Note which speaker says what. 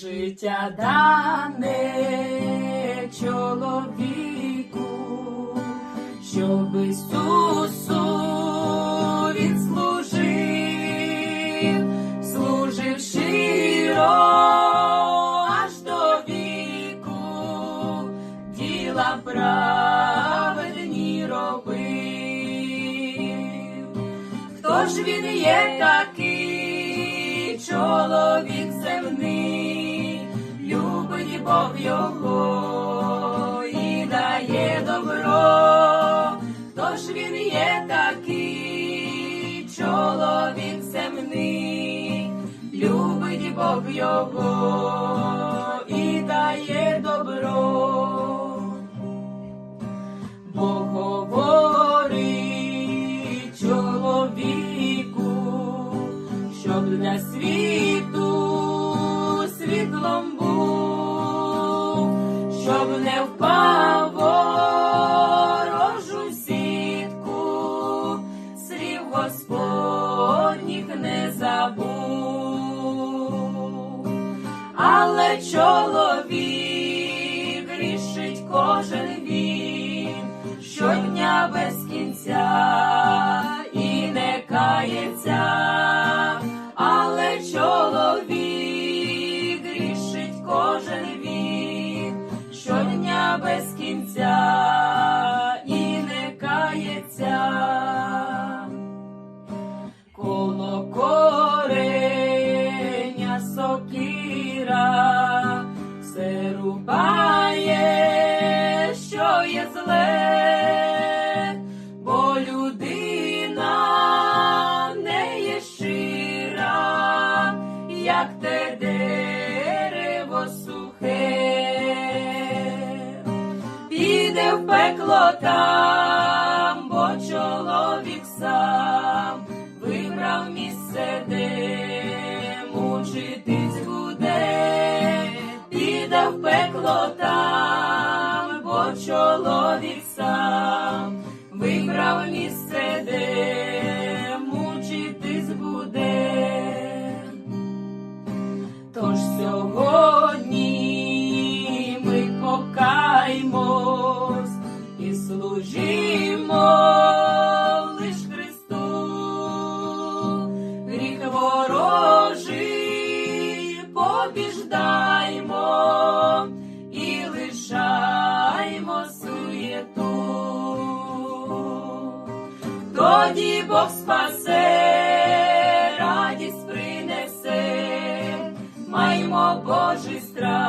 Speaker 1: Життя дане чоловіку, щоб Ісусу він служив, служив щиро аж до віку, діла праведні робив. Хто ж він є такий Бог його і дає добро. Хто ж він є такий чоловік земний, любить Бог його і дає добро. Бог говорить чоловіку, щоб для світу світлом щоб не впав ворожу сітку, слів Господніх не забув, але чоловік грішить кожен він щодня без кінця зле, бо людина не є щира, як те дерево сухе. Піде в пекло там, бо чоловік сам вибрав місце, де мучитись буде, піде в пекло там, чоловік Тоді Бог спасе, радість принесе, маємо Божий страх,